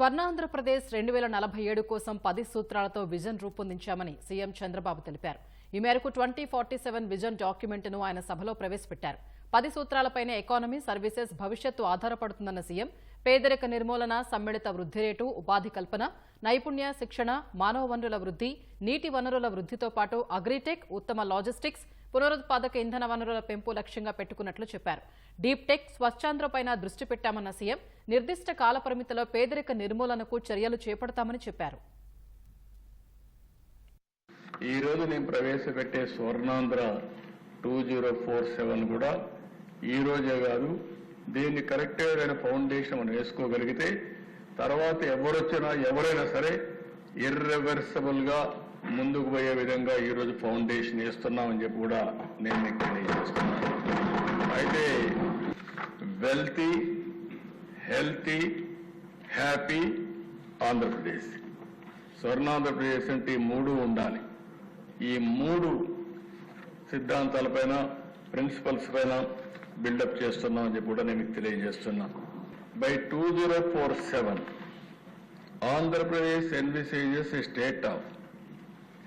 స్వర్ణాంధ్రప్రదేశ్ రెండు వేల నలభై ఏడు కోసం పది సూత్రాలతో విజన్ రూపొందించామని సీఎం చంద్రబాబు తెలిపారు. ఈ మేరకు ట్వంటీ ఫార్టీ సెవెన్ విజన్ డాక్యుమెంట్ను ఆయన సభలో ప్రవేశపెట్టారు. పది సూత్రాలపైనే ఎకానమీ సర్వీసెస్ భవిష్యత్తు ఆధారపడుతుందన్న సీఎం పేదరిక నిర్మూలన సమ్మిళిత వృద్ధి రేటు ఉపాధి కల్పన నైపుణ్య శిక్షణ మానవ వనరుల వృద్ధి నీటి వనరుల వృద్ధితో పాటు అగ్రిటెక్ ఉత్తమ లాజిస్టిక్స్ పునరుత్పాదక ఇంధన వనరుల పెంపు లక్ష్యంగా పెట్టుకున్నట్లు చెప్పారు. డీప్ టెక్ స్వచ్ఛాంధ్రపైన దృష్టి పెట్టామన్న సీఎం నిర్దిష్ట కాలపరిమితిలో పేదరిక నిర్మూలనకు చర్యలు చేపడతామని చెప్పారు. ఈ రోజు నేను ప్రవేశపెట్టే Swarnandhra two zero four seven కూడా ఈ రోజే కాదు దీన్ని కరెక్ట్ అయిన ఫౌండేషన్ మనం వేసుకోగలిగితే తర్వాత ఎవరొచ్చినా ఎవరైనా సరే ఇర్రివర్సబుల్గా ముందుకు పోయే విధంగా ఈరోజు ఫౌండేషన్ వేస్తున్నామని చెప్పి కూడా నేను మీకు తెలియజేస్తున్నాను. అయితే wealthy healthy happy Andhra Pradesh Swarnandhra Pradesh అంటే ఈ మూడు ఉండాలి. ఈ మూడు సిద్ధాంతాలపైన ప్రిన్సిపల్స్ పైన బిల్డప్ చేస్తున్నాం అని చెప్పి కూడా నేను మీకు తెలియజేస్తున్నా. By two zero four seven Andhra Pradesh envisages state of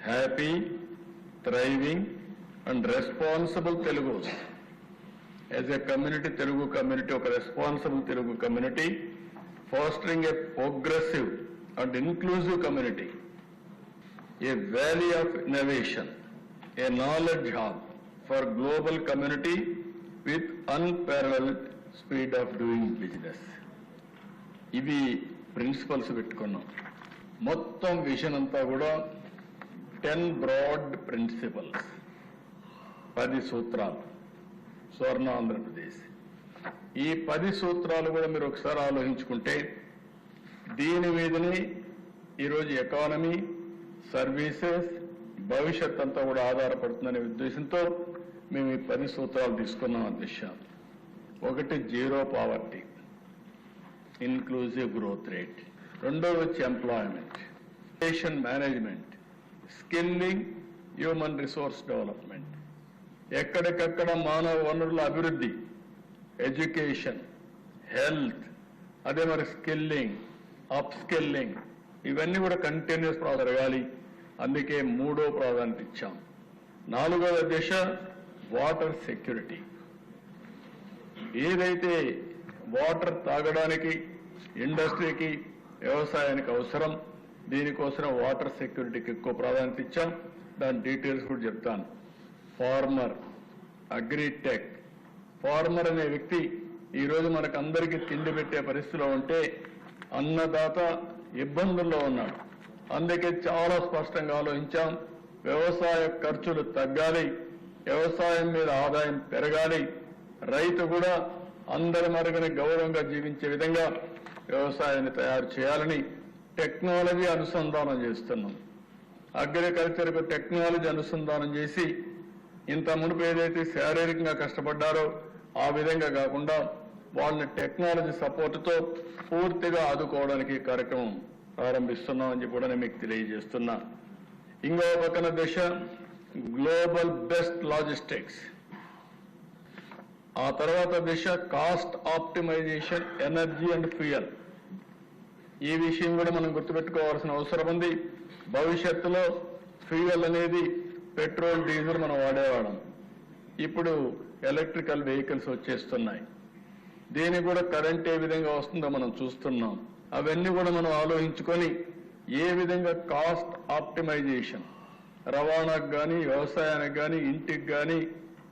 happy thriving and responsible Telugu. As a community Telugu community ఒక responsible Telugu community fostering a progressive and inclusive community a valley of innovation a knowledge hub for global community with unparalleled speed of doing business ఇవి principles పెట్టుకున్నాం. మొత్తం vision అంతా కూడా ten broad principles పది సూత్రాలు. స్వర్ణ ఆంధ్రప్రదేశ్. ఈ పది సూత్రాలు కూడా మీరు ఒకసారి ఆలోచించుకుంటే దీని మీదనే ఈరోజు ఎకానమీ సర్వీసెస్ భవిష్యత్ అంతా కూడా ఆధారపడుతుందనే ఉద్దేశంతో మేము ఈ పది సూత్రాలు తీసుకున్నాం అధ్యక్ష ఒకటి zero poverty inclusive growth rate రెండోది వచ్చి employment management skilling human resource development ఎక్కడికక్కడ మానవ వనరుల అభివృద్ధి ఎడ్యుకేషన్ హెల్త్ అదే మరి స్కిల్లింగ్ అప్ స్కిల్లింగ్ ఇవన్నీ కూడా కంటిన్యూస్ జరగాలి. అందుకే మూడో ప్రాధాన్యత ఇచ్చాం. నాలుగవ దశ వాటర్ సెక్యూరిటీ ఏదైతే వాటర్ తాగడానికి ఇండస్ట్రీకి వ్యవసాయానికి అవసరం దీనికోసం వాటర్ సెక్యూరిటీకి ఎక్కువ ప్రాధాన్యత ఇచ్చాం. దాని డీటెయిల్స్ కూడా చెప్తాను. Farmer agritech. ఫార్మర్ అనే వ్యక్తి ఈ రోజు మనకు అందరికీ తిండి పెట్టే పరిస్థితిలో ఉంటే అన్నదాత ఇబ్బందుల్లో ఉన్నాడు. అందుకే చాలా స్పష్టంగా ఆలోచించాం. వ్యవసాయ ఖర్చులు తగ్గాలి. వ్యవసాయం మీద ఆదాయం పెరగాలి. రైతు కూడా అందరి మరుగున గౌరవంగా జీవించే విధంగా వ్యవసాయాన్ని తయారు చేయాలని టెక్నాలజీ అనుసంధానం చేస్తున్నాం. అగ్రికల్చర్కు టెక్నాలజీ అనుసంధానం చేసి ఇంత మునుపు ఏదైతే శారీరకంగా కష్టపడ్డారో ఆ విధంగా కాకుండా వాళ్ళని టెక్నాలజీ సపోర్టుతో పూర్తిగా ఆదుకోవడానికి కార్యక్రమం ప్రారంభిస్తున్నామని చెప్పి కూడా నేను మీకు తెలియజేస్తున్నా. ఇంకో పక్కన దశ గ్లోబల్ బెస్ట్ లాజిస్టిక్స్. ఆ తర్వాత దిశ cost optimization energy and fuel. ఈ విషయం కూడా మనం గుర్తుపెట్టుకోవాల్సిన అవసరం ఉంది. భవిష్యత్తులో ఫ్యూయల్ అనేది పెట్రోల్ డీజిల్ మనం వాడేవాళ్ళం. ఇప్పుడు ఎలక్ట్రికల్ వెహికల్స్ వచ్చేస్తున్నాయి. దీనికి కూడా కరెంట్ ఏ విధంగా వస్తుందో మనం చూస్తున్నాం. అవన్నీ కూడా మనం ఆలోచించుకొని ఏ విధంగా కాస్ట్ ఆప్టిమైజేషన్ రవాణాకు కానీ వ్యవసాయానికి కానీ ఇంటికి కానీ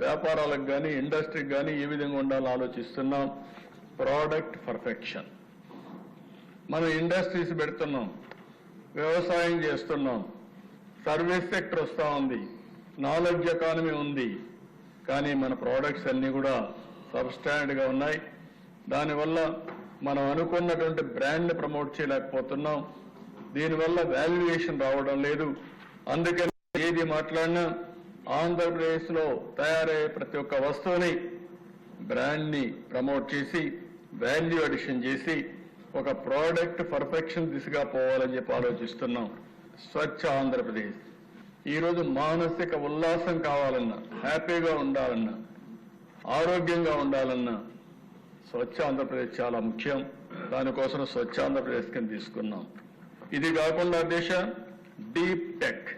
వ్యాపారాలకు కానీ ఇండస్ట్రీకి కానీ ఏ విధంగా ఉండాలో ఆలోచిస్తున్నాం. Product perfection. మనం ఇండస్ట్రీస్ పెడుతున్నాం వ్యవసాయం చేస్తున్నాం సర్వీస్ సెక్టర్ వస్తూ ఉంది నాలెడ్జ్ ఎకానమీ ఉంది. కానీ మన ప్రోడక్ట్స్ అన్నీ కూడా సబ్స్టాండర్డ్గా ఉన్నాయి. దానివల్ల మనం అనుకున్నటువంటి బ్రాండ్ని ప్రమోట్ చేయలేకపోతున్నాం. దీనివల్ల వాల్యుయేషన్ రావడం లేదు. అందుకని ఏది మాట్లాడినా ఆంధ్రప్రదేశ్లో తయారయ్యే ప్రతి ఒక్క వస్తువుని బ్రాండ్ని ప్రమోట్ చేసి వాల్యూ అడిషన్ చేసి ఒక ప్రోడక్ట్ పర్ఫెక్షన్ దిశగా పోవాలని చెప్పి ఆలోచిస్తున్నాం. స్వచ్ఛ ఆంధ్రప్రదేశ్. ఈ రోజు మానసిక ఉల్లాసం కావాలన్నా హ్యాపీగా ఉండాలన్నా ఆరోగ్యంగా ఉండాలన్నా స్వచ్ఛ ఆంధ్రప్రదేశ్ చాలా ముఖ్యం. దానికోసం స్వచ్ఛాంధ్రప్రదేశ్ కింద తీసుకున్నాం. ఇది కాకుండా దిశ డీప్ టెక్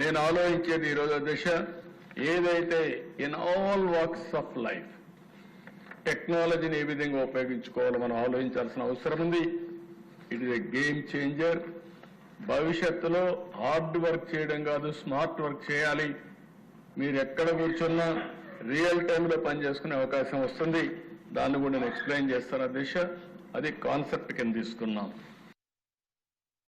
నేను ఆలోచించేది ఈరోజు దిశ ఏదైతే in all walks of life టెక్నాలజీని ఏ విధంగా ఉపయోగించుకోవాలో మనం ఆలోచించాల్సిన అవసరం ఉంది. It is a game changer భవిష్యత్తులో హార్డ్ వర్క్ చేయడం కాదు స్మార్ట్ వర్క్ చేయాలి. మీరు ఎక్కడ కూర్చున్నా రియల్ టైంలో పని చేసుకునే అవకాశం వస్తుంది. దాన్ని కూడా నేను ఎక్స్ప్లెయిన్ చేస్తాను దిశ అది కాన్సెప్ట్ కింద తీసుకున్నాం.